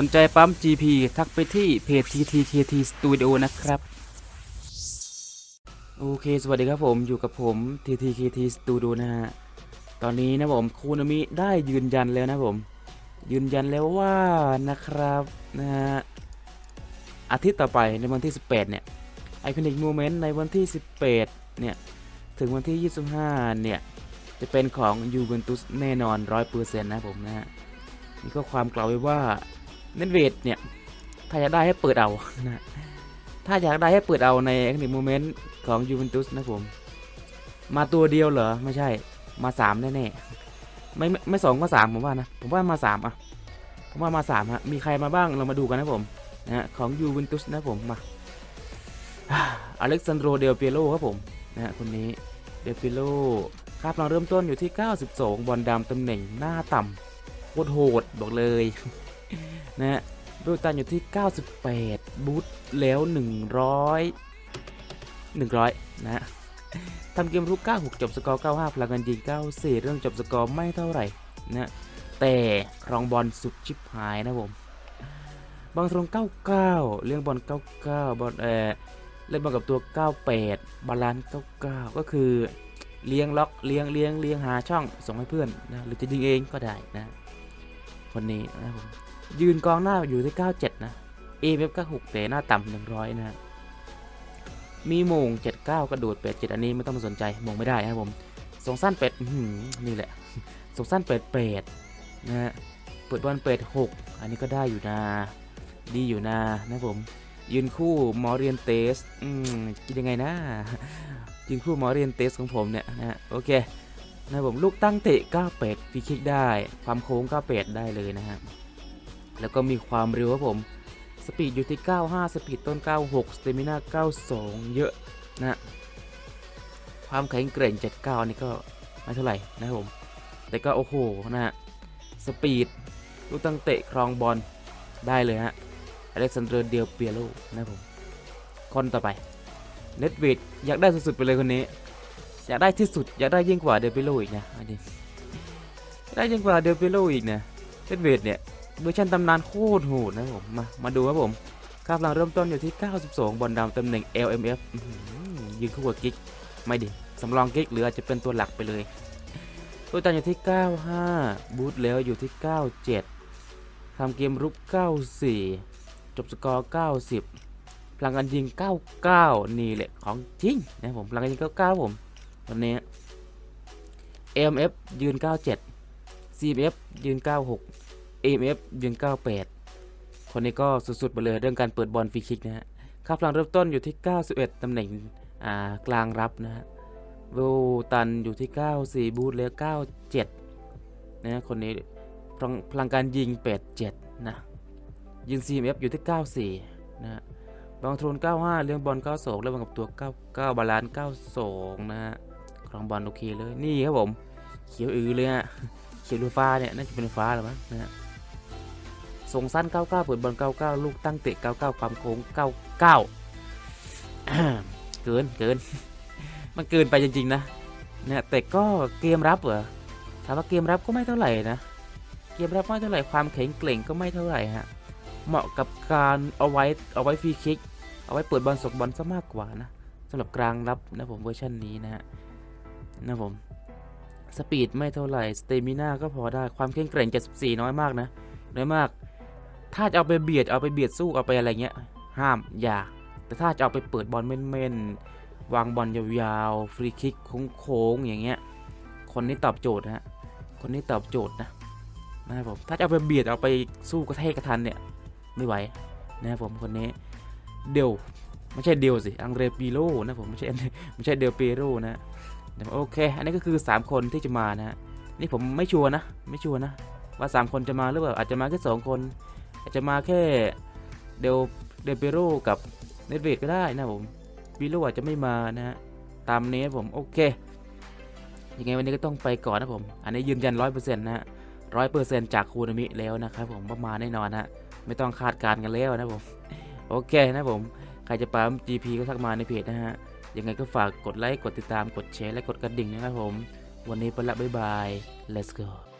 สนใจปั๊ม GP ทักไปที่เพจ TTKT Studio นะครับ โอเค สวัสดีครับผมอยู่กับผม TTKT Studio นะฮะ ตอนนี้นะผมคูนามิได้ยืนยันแล้วนะผม ยืนยันแล้วว่านะครับนะฮะ อาทิตย์ต่อไปในวันที่ 18 เนี่ย Iconic Moment ในวันที่ 18 เนี่ย ถึงวันที่ 25 เนี่ย จะเป็นของยูเวนตุสแน่นอน 100%นะผมนะฮะนี่ก็ความกล่าวไว้ว่า เนตเวดเนี่ย ถ้าอยากได้ให้เปิดเอานะถ้าอยากได้ให้เปิดเอาในเอกนิโมเมนต์ของยูเวนตุสนะผม มาตัวเดียวเหรอ ไม่ใช่มาสามแน่ๆไม่ไม่ไม่สองก็สามผมว่านะ ผมว่ามาสามอะ ผมว่ามาสามฮะ มีใครมาบ้างเรามาดูกันนะผมนะฮะของยูเวนตุสนะผมมาอเล็กซานโดรเดลเปียโลครับผมนะฮะคนนี้เดลเปียโลค่าพลังเริ่มต้นอยู่ที่ 92 บอลดำตำแหน่งหน้าต่ำโคตรโหดบอกเลย นะฮะบลตันอยู่ที่ 98 บูทแล้ว 100 100 นะฮะทำเกมรุก 96 จบสกอร์ 95 พลังกันยิง 94 เรื่องจบสกอร์ไม่เท่าไหร่นะแต่ครองบอลสุดชิบหายนะผม บางตรง 99เลี้ยงบอล 99 บอลเออเล่นบอลกับตัว 98 บาลานซ์ 99 ก็คือเลี้ยงล็อกเลี้ยงเลี้ยงเลี้ยงหาช่องส่งให้เพื่อนนะหรือจะยิงเองก็ได้นะ คนนี้นะครับผม ยืนกองหน้าอยู่ที่ 97 นะ a f 96แต่หน้าต่ำ100 นะฮะ มีมง 79 กระโดด87อันนี้ไม่ต้องมาสนใจมงไม่ได้นะครับผมสงสั้นเป็ดนี่แหละสงสั้นเป็ดเป็ดนะฮะเปิดบอลเป็ด 6 อันนี้ก็ได้อยู่นะ ดีอยู่นะนะผม ยืนคู่มอเรียนเตสอืมคิดยังไงนะ ยืนคู่มอเรียนเตสของผมเนี่ยนะฮะโอเคนะผมลูกตั้งเตะ98ฟรีคิกได้ ความโค้ง98ได้เลยนะฮะ แล้วก็มีความเร็วครับผมสปีดอยู่ที่ 95 สปีดต้น 96 สเตมิน่า 92 เยอะนะความแข็งแกร่ง 79อันนี้ก็ไม่เท่าไหร่นะครับผม แต่ก็โอ้โหนะฮะ สปีด ลูกตั้งเตะครองบอลได้เลยฮะ อเล็กซานเดอร์เดลเปียโลนะครับผม คนต่อไป เน็ตเวดอยากได้สุดๆไปเลยคนนี้ อยากได้ที่สุด อยากได้ยิ่งกว่าเดลเปโลอีกนะอันนี้ได้ยิ่งกว่าเดลเปโลอีกนะเซตเวทเนี่ย เวอร์ชันตำนานโคตรโหดนะผมมามาดูครับผมค่าพลังเริ่มต้นอยู่ที่ 92 บอลดำตำแหน่ง LMF ยืนคู่กับกิ๊กไม่ดิสำรองกิ๊กหรืออาจจะเป็นตัวหลักไปเลย ตัวตันอยู่ที่ 95 บูทแล้วอยู่ที่ 97ทำเกมรุก 94 จบสกอร์ 90 พลังการยิง 99 นี่แหละของจริงนะผมพลังการยิง 99 ผมวันนี้ AMF ยืน 97 CMF ยืน 96 AMF ยืน98 คนนี้ก็สุดๆไปเลยเรื่องการเปิดบอลฟรีคิกนะฮะค่าพลังเริ่มต้นอยู่ที่ 91 ตำแหน่งอ่ากลางรับนะฮะเวลตันอยู่ที่ 94 บูทแล้ว 97นะฮะคนนี้พลังพลังการยิง 87 นะยิง CMF อยู่ที่ 94 นะฮะบางโทน 95 เรื่องบอล 92 แล้วบางกับตัว 99 บาลานซ์92 นะฮะครองบอลโอเคเลย นี่ครับผม เขียวอือเลยฮะ เขียวหรือฟ้าเนี่ย น่าจะเป็นฟ้าหรือมั้งนะฮะ ส่งสั้น 99 เปิดบอล 99 ลูกตั้งเตะ 99 ความโค้ง 99 เกินเกิน มันเกินไปจริง ๆ นะ เนี่ยแต่ก็เกมรับเหรอ ถามว่าเกมรับก็ไม่เท่าไหร่นะ เกมรับไม่เท่าไหร่ ความแข็งแกร่งก็ไม่เท่าไหร่ฮะ เหมาะกับการเอาไว้เอาไว้ฟรีคิก เอาไว้เปิดบอลสกบอลซะมากกว่านะสำหรับกลางรับนะผมเวอร์ชันนี้นะฮะนะผมสปีดไม่เท่าไหร่ สเตมิน่าก็พอได้ ความแข็งแกร่ง 74 น้อยมากนะ น้อยมาก ถ้าจะเอาไปเบียดเอาไปเบียดสู้เอาไปอะไรเงี้ย ห้ามอย่า แต่ถ้าจะเอาไปเปิดบอลเม่นๆวางบอลยาวๆฟรีคิกโค้งๆอย่างเงี้ย คนนี้ตอบโจทย์นะฮะคนนี้ตอบโจทย์นะนะครับผมถ้าจะเอาไปเบียดเอาไปสู้กระเทกกระทันเนี่ยไม่ไหวนะครับผมคนนี้เดลไม่ใช่เดลสิอังเรปิโลนะผมไม่ใช่ไม่ใช่เดลเปโรนะโอเค อันนี้ก็คือ 3 คนที่จะมานะฮะนี่ผมไม่ชัวร์นะ ไม่ชัวร์นะ ว่า 3 คนจะมาหรือเปล่าอาจจะมาแค่2คน อาจจะมาแค่เดลเดเปโรกับเนตเวดก็ได้นะผมปิโลอาจจะไม่มานะฮะตามนี้ผมโอเคยังไงวันนี้ก็ต้องไปก่อนนะผม อันนี้ยืนยัน100%นต์นะฮะ100%จากคูนามิแล้วนะครับผมว่ามาณแน่นอนฮะไม่ต้องคาดการณ์กันแล้วนะผมโอเคนะผมใครจะปั๊ม GP ก็ทักมาในเพจนะฮะยังไงก็ฝากกดไลค์กดติดตามกดแชร์และกดกระดิ่งนะครับผม วันนี้ไปละบ๊ายบาย let's go